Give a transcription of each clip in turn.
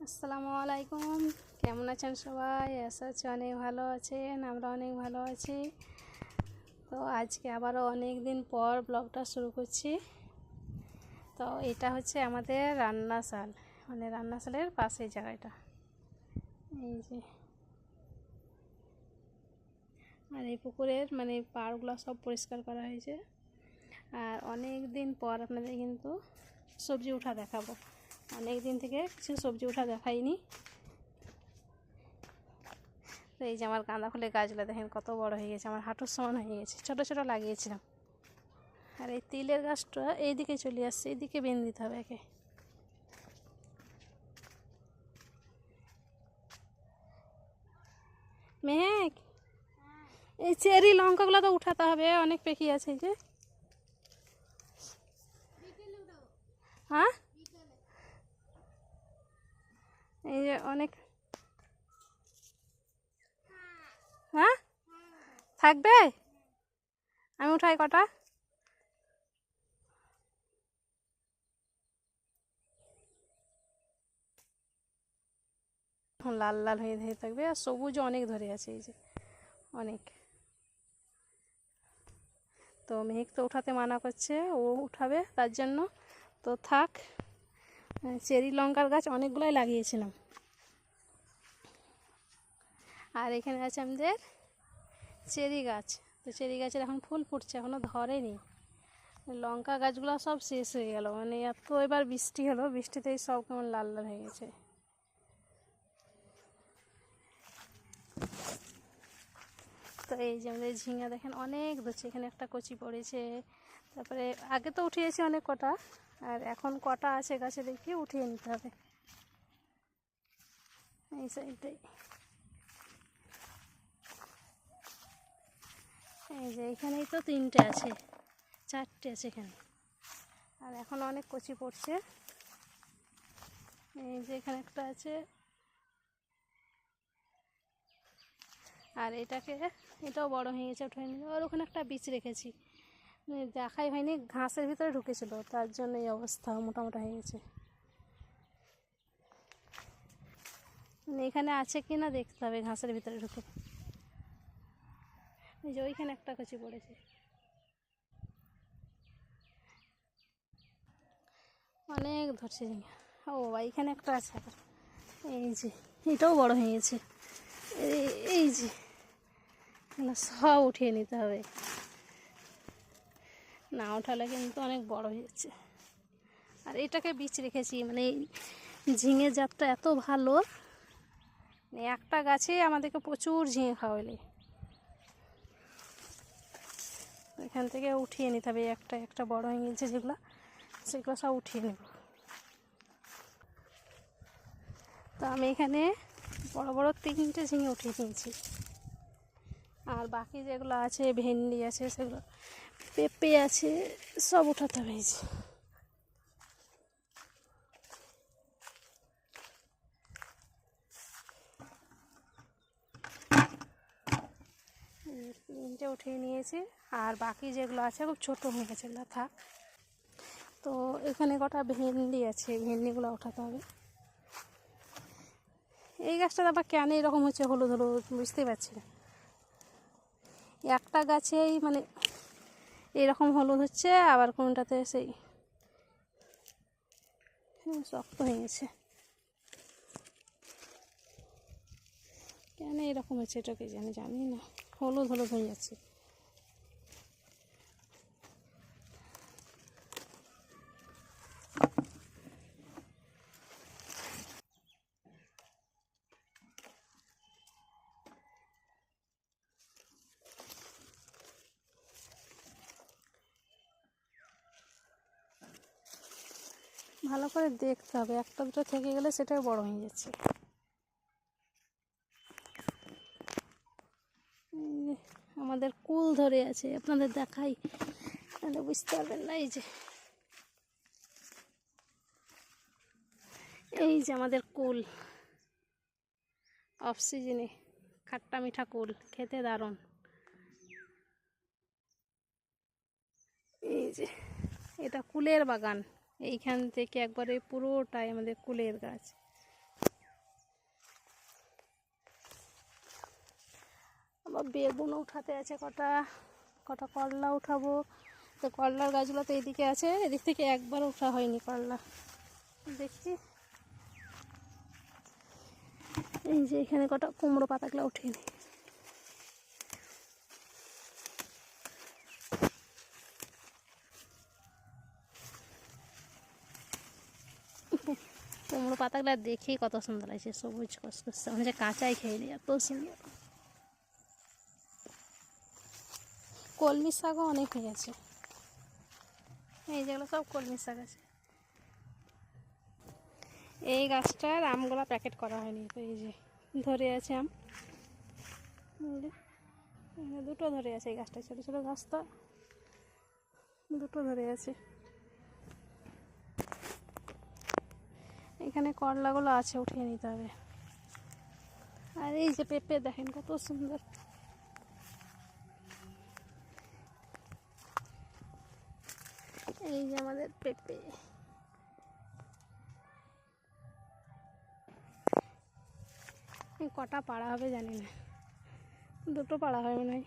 আসসালামু আলাইকুম। কেমন আছেন সবাই? আশা আছি অনেক ভালো আছেন, আমরা অনেক ভালো আছি। তো আজকে আবারও অনেক দিন পর ব্লগটা শুরু করছি। তো এটা হচ্ছে আমাদের রান্নাশাল মানে রান্নাশালের পাশের জায়গাটা। এই যে। আর এই পুকুরের মানে পাড়গুলো সব পরিষ্কার করা হয়েছে। আর অনেক দিন পর আপনাদের কিন্তু সবজি উঠা দেখাবো। অনেক দিন থেকে কিছু সবজি উঠা দেখাইনি। তো এই যে আমার গাঁদা ফুলের গাছগুলো দেখেন কত বড় হয়ে গেছে, আমার হাঁটুর সমান হয়ে গেছে, ছোট ছোট লাগিয়েছিলাম। আর এই তিলের গাছটা এইদিকে চলে আসছে, এইদিকে বেঁধে দিতে হবে একে। মেহেক এই চেরি লঙ্কাগুলো তো উঠাতে হবে, অনেক পেকি আছে যে। হ্যাঁ? এই যে অনেক হ্যাঁ? থাকবে? আমি উঠাই কটা? লাল লাল হয়ে ধরে থাকবে আর সবুজ অনেক ধরে আছে, এই যে অনেক। তো মেহেক তো উঠাতে মানা করছে, ও উঠাবে তার জন্য। তো থাক। চেরি লঙ্কার গাছ অনেকগুলোই লাগিয়েছিলাম। আর এখানে আছে আমাদের চেরি গাছ। তো চেরি গাছের এখন ফুল ফুটছে এখনও ধরেনি। লঙ্কা গাছগুলো সব শেষ হয়ে গেল মানে এত এবার বৃষ্টি হলো, বৃষ্টিতেই সব কেমন লাল লাল হয়ে গেছে। তো এই যে আমাদের ঝিঙা দেখেন, অনেক ধরছে, এখানে একটা কচি পড়েছে। তারপরে আগে তো উঠিয়েছি অনেক কটা আর এখন কটা আছে গাছে দেখি উঠিয়ে নিতে হবে। এই সাইডটাই। এই যে এখানেই তো তিনটে আছে, চারটে আছে এখানে। আর এখন অনেক কচি পড়ছে। এই যে এখানে একটা আছে। আর এটাকে, এটাও বড় হয়ে গেছে উঠে নিয়ে আর ওখানে একটা বীজ রেখেছি। দেখাই হয়নি, ঘাসের ভিতরে ঢুকেছিল, তার জন্য এই অবস্থা মোটামোটা হয়ে গেছে। মানে এখানে আছে কি না দেখতে হবে, ঘাসের ভিতরে ঢুকে। এই যে ওইখানে একটা কচি পড়েছে। অনেক ধরছে। ও এইখানে একটা আছে এই যে, এটাও বড় হয়ে গেছে। এই- যে সব উঠিয়ে নিতে হবে। না ওঠালে কিন্তু অনেক বড় হয়ে যাচ্ছে। আর এটাকে বীজ রেখেছি মানে ঝিঙে জাতটা এত ভালো মানে একটা গাছে আমাদেরকে প্রচুর ঝিঙে খাওয়ালে। এখান থেকে উঠিয়ে নিতে হবে, একটা একটা বড় হয়ে গেছে যেগুলো, সেগুলো সব উঠিয়ে নেব। তো আমি এখানে বড় বড় তিনটে ঝিঙে উঠিয়ে নিয়েছি। আর বাকি যেগুলো আছে, ভেন্ডি আছে, সেগুলো পেঁপে আছে, সব উঠাতে হয়েছে তিনটে উঠিয়ে নিয়েছি, আর বাকি যেগুলো আছে খুব ছোটো হয়ে গেছে এগুলো থাক তো এখানে কটা ভেন্ডি আছে ভেন্ডিগুলো উঠাতে হবে। এই গাছটা আবার কেন এরকম হচ্ছে হলুদ হলুদ বুঝতেই পারছি না। একটা গাছেই মানে এরকম হলুদ হচ্ছে, আবার কোনটাতে সেই শক্ত হয়ে গেছে। কেন এরকম হচ্ছে এটাকে জানি জানি না। হলুদ হলুদ হয়ে যাচ্ছে ভালো করে দেখতে হবে। একটা দুটো থেকে গেলে সেটাই বড় হয়ে যাচ্ছে। আমাদের কুল ধরে আছে, আপনাদের দেখাই। তাহলে বুঝতে পারবেন না, এই যে। এই যে আমাদের কুল। অফ সিজনে খাট্টা মিঠা কুল, খেতে দারুণ। এই যে, এটা কুলের বাগান। এইখান থেকে একবারে পুরোটাই আমাদের কুলের গাছ। আবার বেগুন উঠাতে আছে কটা কটা করলা উঠাবো। তো করলার গাছগুলো তো এদিকে আছে, এদিক থেকে একবার উঠা হয়নি করলা। দেখছি। এই যে এখানে কটা কুমড়ো পাতাগুলো উঠেনি। পাতাগুলো দেখেই কত সুন্দর লাগছে, সবুজ কসকসে মানে যে কাঁচাই খেয়ে নিই এত সুন্দর। কলমি শাকও অনেক হয়ে গেছে এই যেগুলো সব কলমি শাক আছে। এই গাছটার আমগুলো প্যাকেট করা হয়নি, তো এই যে ধরে আছে আম। দুটো ধরে আছে এই গাছটা, ছোটো ছোটো গাছ তো দুটো ধরে আছে। এখানে করলাগুলো আছে, উঠিয়ে নিতে হবে। আর এই যে পেঁপে, দেখেন কত সুন্দর। এই যে আমাদের পেঁপে। কটা পাড়া হবে জানি না। দুটো পাড়া হবে মনে হয়।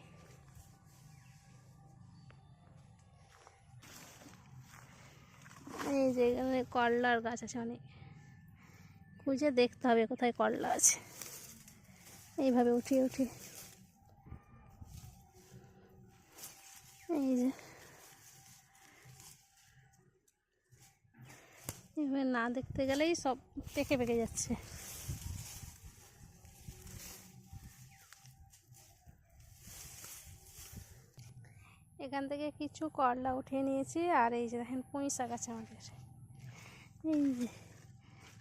এই যে এখানে করলার গাছ আছে অনেক। খুঁজে দেখতে হবে কোথায় করলা আছে। এইভাবে উঠিয়ে উঠিয়ে। এই যে। এভাবে না দেখতে গেলেই সব পেকে পেকে যাচ্ছে। এখান থেকে কিছু করলা উঠিয়ে নিয়েছি, আর এই যে দেখেন পুঁই শাক আছে আমাদের। এই যে।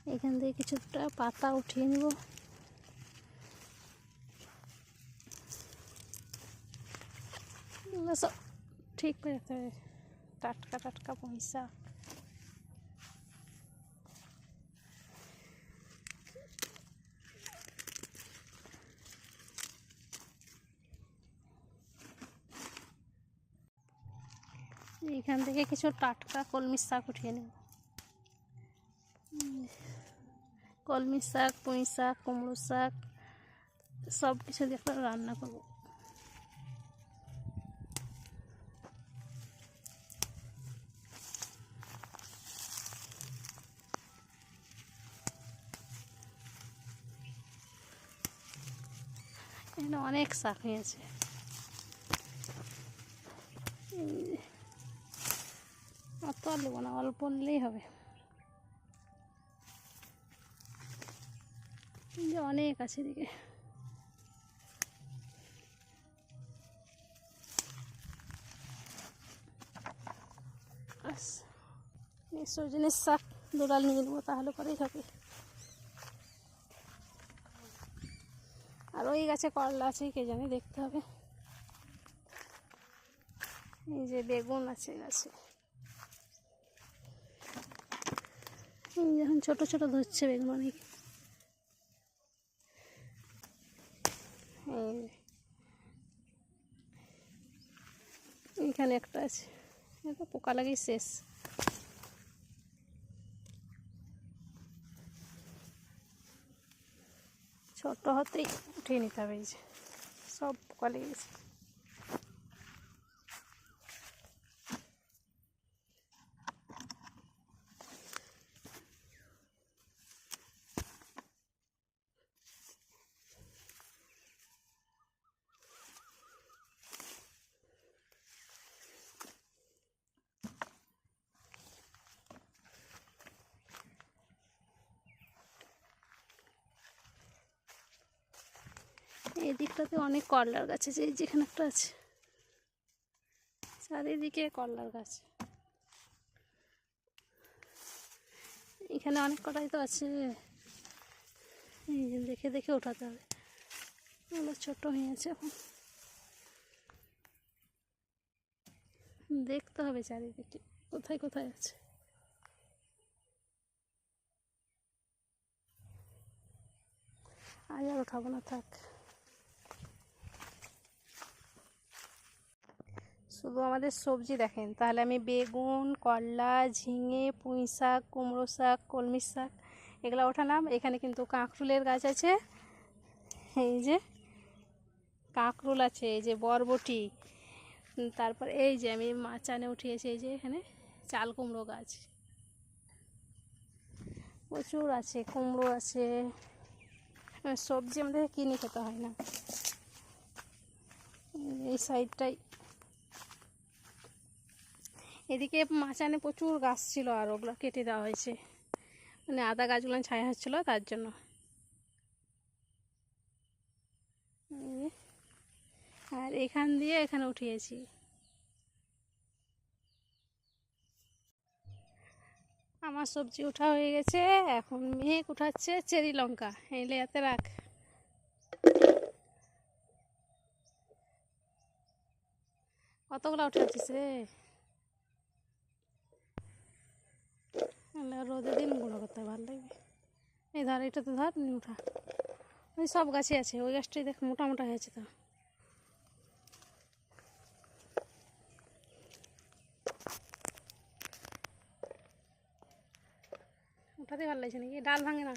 এখান থেকে কিছুটা পাতা উঠিয়ে নিব। এগুলো সব ঠিক করে রাখতে হবে টাটকা টাটকা পুঁই শাক এইখান থেকে কিছু টাটকা কলমি শাক উঠিয়ে নেব। কলমি শাক, পুঁই শাক, কুমড়ো শাক, সব কিছু দিয়ে রান্না করব। এখানে অনেক শাক এই অত আর নেব না, অল্প নিলেই হবে। অনেক আছে এদিকে। সজনের শাক দুডাল নিয়ে নেব, তাহলে পরেই হবে আর ওই গাছে করলা আছে, কে জানে, দেখতে হবে। এই যে বেগুন আছে গাছে। যখন ছোট ছোট ধরছে বেগুন অনেক এই যে। এইখানে একটা আছে। এটা পোকা লাগেই শেষ। ছোট হতেই উঠিয়ে নিতে হবে এই যে। সব পোকা লেগেছে গেছে। এই অনেক করলার গাছ আছে, এই যেখানে একটা আছে। চারিদিকে করলার গাছ। এখানে অনেক কটাই তো আছে। দেখে দেখে ওঠাতে হবে। ওগুলো ছোট হয়ে আছে এখন। দেখতে হবে চারিদিকে, কোথায় কোথায় আছে। আজ আর ওঠাবো না, থাক। শুধু আমাদের সবজি দেখেন। তাহলে আমি বেগুন, করলা, ঝিঙে, পুঁই শাক, কুমড়ো শাক, কলমি শাক, এগুলো ওঠালাম। এখানে কিন্তু কাঁকরুলের গাছ আছে। এই যে কাঁকরোল আছে, এই যে বরবটি। তারপর এই যে আমি মাচানে উঠিয়েছি, এই যে এখানে চাল কুমড়ো গাছ। প্রচুর আছে, কুমড়ো আছে। সবজি আমাদের কিনে খেতে হয় না। এই সাইডটাই এদিকে মাচানে প্রচুর গাছ ছিল আর ওগুলো কেটে দেওয়া হয়েছে। মানে আদা গাছগুলো ছায়া হচ্ছিল তার জন্য। আর এখান দিয়ে এখানে উঠিয়েছি। আমার সবজি উঠা হয়ে গেছে, এখন মেঘ উঠাচ্ছে চেরি লঙ্কা। এই লেয়াতে রাখ। কতগুলো উঠাচ্ছিস রে? রোদে দিন গুঁড়ো করতে ভালো লাগবে। এই ধর এটা তো ধর নি উঠা। ওই সব গাছে আছে ওই গাছটাই দেখ মোটা মোটা হয়েছে তো। উঠাতে ভালো লাগছে নাকি? ডাল ভাঙে না?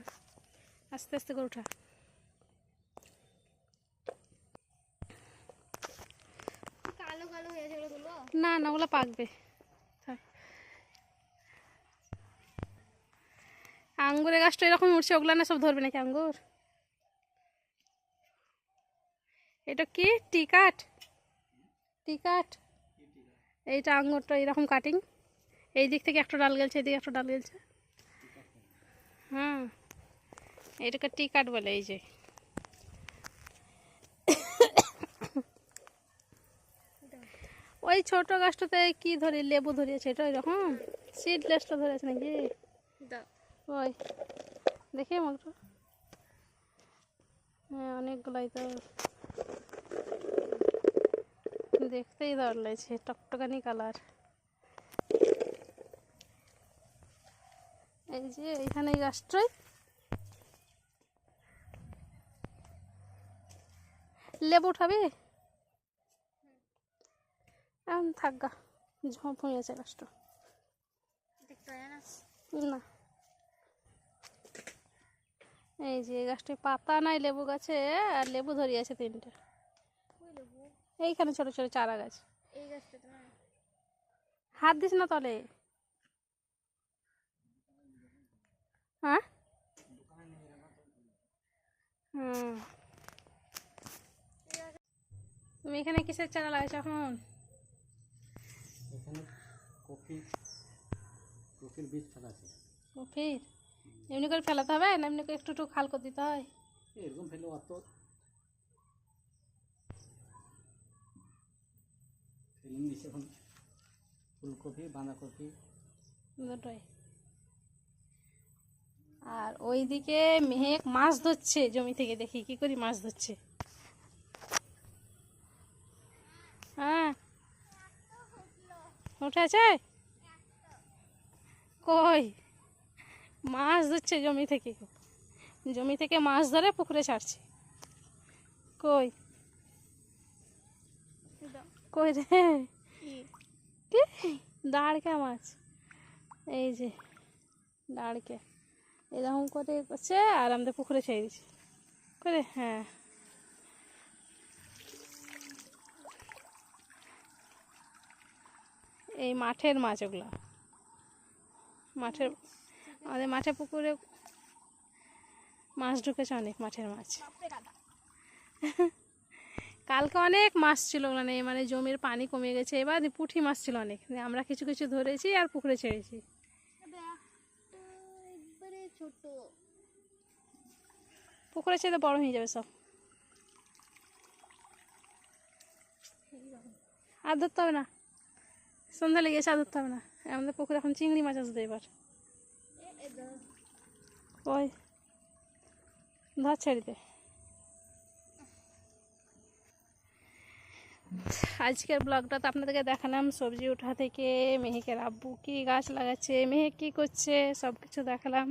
আস্তে আস্তে করে উঠা। হয়ে না না ওগুলো পাকবে। আঙ্গুরের গাছটা এরকম উঠছে, ওগুলো না সব ধরবে নাকি আঙ্গুর? এটা কি? টিকাট? টিকাট? এইটা আঙ্গুরটা এরকম কাটিং এই দিক থেকে একটা ডাল গেলছে এদিকে একটা ডাল গেলছে। হ্যাঁ এটাকে টিকাট বলে এই যে। ওই ছোট গাছটাতে কি ধরি, লেবু ধরিয়েছে এটা এরকম সিডলেসটা ধরেছে নাকি? ওই দেখি আমাকে হ্যাঁ অনেকগুলাই তো দেখতেই দর লাগছে টকটকানি কালার। এই যে এইখানে এই গাছটাই। লেবু উঠাবি? এখন থাক গা ঝোঁপ হয়ে আছে গাছটা। না না। এই যে এই গাছটায় পাতা নাই লেবু গাছে আর লেবু ধরিয়েছে তিনটে। এইখানে ছোট ছোট চারা গাছ। এই গাছটা হাত দিস না তলে। হ্যাঁ? হুম। তুমি এখানে কিসের চারা লাগাইছো এখন? এখানে কফি কফির বীজ কফির? এমনি করে ফেলাতে হবে না এমনি করে একটু একটু খাল করে দিতে হয়? এরকম ফেলে অত ফেলিং দিছে এখন। ফুলকপি বাঁধাকপি। দুটোই। আর ওইদিকে মেহেক মাছ ধরছে জমি থেকে দেখি কি করি মাছ ধরছে। হ্যাঁ। উঠেছে? কই? মাছ ধরছে জমি থেকে। জমি থেকে মাছ ধরে পুকুরে ছাড়ছে। কই? কই রে? দাঁড়কে মাছ। এই যে, দাঁড়কে। এরকম করে করছে আর আমাদের পুকুরে ছেড়ে দিচ্ছে করে হ্যাঁ। এই মাঠের মাছ ওগুলো। মাঠের আমাদের মাঠে পুকুরে মাছ ঢুকেছে অনেক মাঠের মাছ। কালকে অনেক মাছ ছিল মানে মানে জমির পানি কমে গেছে এবার পুঁটি মাছ ছিল অনেক। আমরা কিছু কিছু ধরেছি আর পুকুরে ছেড়েছি। পুকুরে ছেড়ে বড় হয়ে যাবে সব। আর ধরতে হবে না। সন্ধ্যা লেগে এসে আর ধরতে হবে না। আমাদের পুকুরে এখন চিংড়ি মাছ আসবে এবার। ওই ধর ছেড়ে দে। আজকের ব্লগটা তো আপনাদেরকে দেখালাম সবজি উঠা থেকে মেহেকের আব্বু কী গাছ লাগাচ্ছে মেহেক কী করছে সব কিছু দেখালাম।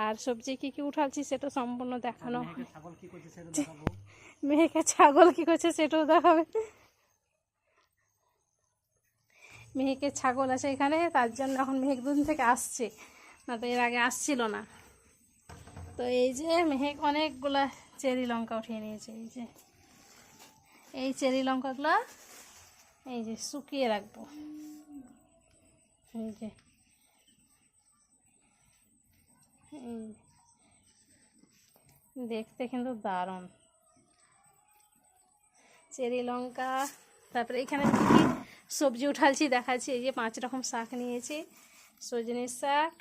আর সবজি কী কী উঠাচ্ছি সেটা সম্পূর্ণ দেখানো। মেয়েকে ছাগল কী করছে সেটাও দেখাবে। মেহেকে ছাগল আছে এখানে তার জন্য এখন মেহেক দুদিন থেকে আসছে। না তো এর আগে আসছিল না। তো এই যে মেহেক অনেকগুলা চেরি লঙ্কা উঠিয়ে নিয়েছে, এই যে। এই চেরি লঙ্কাগুলো এই যে শুকিয়ে রাখব। এই যে। দেখতে কিন্তু দারুণ। চেরি লঙ্কা, তারপরে এখানে সবজি উঠালছি দেখাচ্ছি, এই যে পাঁচ রকম শাক নিয়েছি সজনের শাক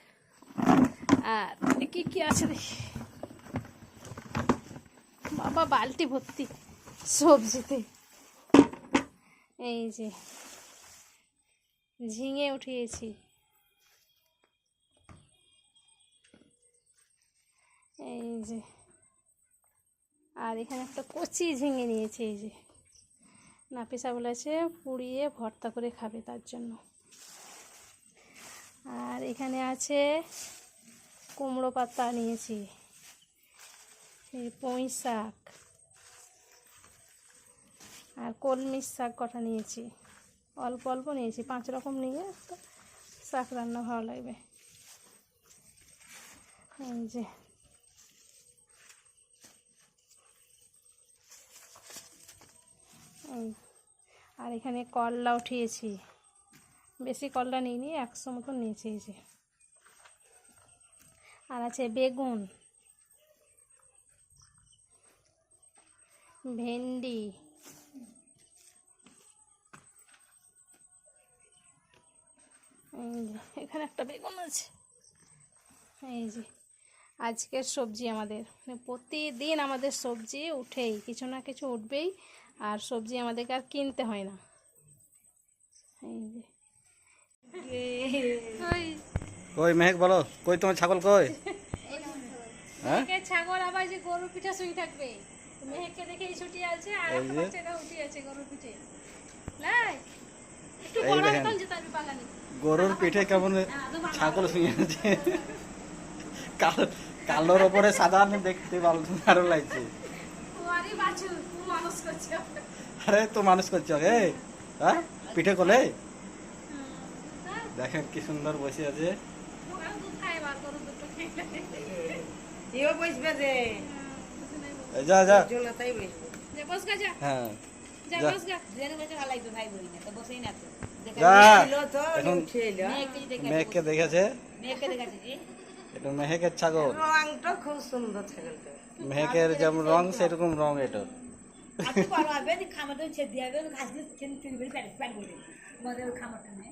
আর কি কি আছে দেখি। বাবা, বালতি ভর্তি সবজিতে। এই যে ঝিঙে উঠিয়েছি। এই যে আর এখানে একটা কচি ঝিঙে নিয়েছি, এই যে। নাপিসা বলেছে পুড়িয়ে ভর্তা করে খাবে তার জন্য। আর এখানে আছে কুমড়ো পাতা নিয়েছি, এই পুঁই শাক, আর কলমির শাক কটা নিয়েছি, অল্প অল্প নিয়েছি, পাঁচ রকম নিয়ে তো শাক রান্না ভালো লাগবে। এই যে। আর এখানে করলা উঠিয়েছি। বেশি করলা নিইনি একশো মতন নিয়েছি এই যে। আর আছে বেগুন, ভেন্ডি এখানে একটা বেগুন আছে। এই যে, আজকের সবজি আমাদের। মানে প্রতিদিন আমাদের সবজি উঠেই, কিছু না কিছু উঠবেই, আর সবজি আমাদেরকে আর কিনতে হয় না। এই যে কই? মেহেক বলো কই তোমার ছাগল কই? হ্যাঁ? ছাগল আবার যে গরুর পিঠা শুয়ে থাকবে। মেহেককে দেখে এই ছুটি আছে আর একটা। উঠে আছে গরুর পিঠে। লাই একটু বড় দেখেন। যে তার বাগানে। গরুর পিঠে কেমন ছাগল শুয়ে আছে। কালো কালোর ওপরে সাদা আমি দেখতে ভালো ভালো লাগছে। আরে বাছু মানুষ করছে। তো মানুষ করছ হে হ্যাঁ? পিঠে কোলে? দেখেন কি সুন্দর বসে আছে। ওরা দুধ খায় বার গরু দুটো খেয়ে ইও বসবে যে। যা যা। চলো বসবে। যে বস যা। হ্যাঁ। যা যা। জেনে বসে ভালো লাগতো ভাই বলি না তো বসেই না তো। দেখে যা। ছিল তো এখন উঠে এলো মেয়েকে দেখেছে। মেয়েকে দেখাচ্ছি জি। এটা মেহেকের ছাগল। রংটা খুব সুন্দর ছাগলটা। মেহেকের যেমন রং সেরকম রং এটা। খামারটা ছেদ দিয়ে ঘাস দিয়ে ছেদ চুরি করে প্যাট প্যাট করে আমাদের খামারটা নেই।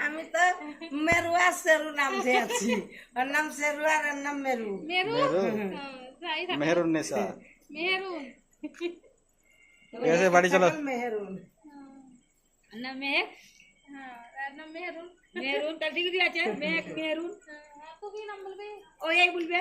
আমি তো মেরু আর সেরু নাম যে আছি ওর নাম সেরু আর এর নাম মেরু মেরু মেরু হ্যাঁ, যাই থাক মেহরুন নেশা মেহরুন ঠিক আছে বাড়ি চলো মেহরুন না মেহেক হ্যাঁ তার নাম মেহরুন মেহরুন তার ডিগ্রি আছে মেহেক মেহরুন হ্যাঁ, তো কি নাম বলবে ওই এই বলবে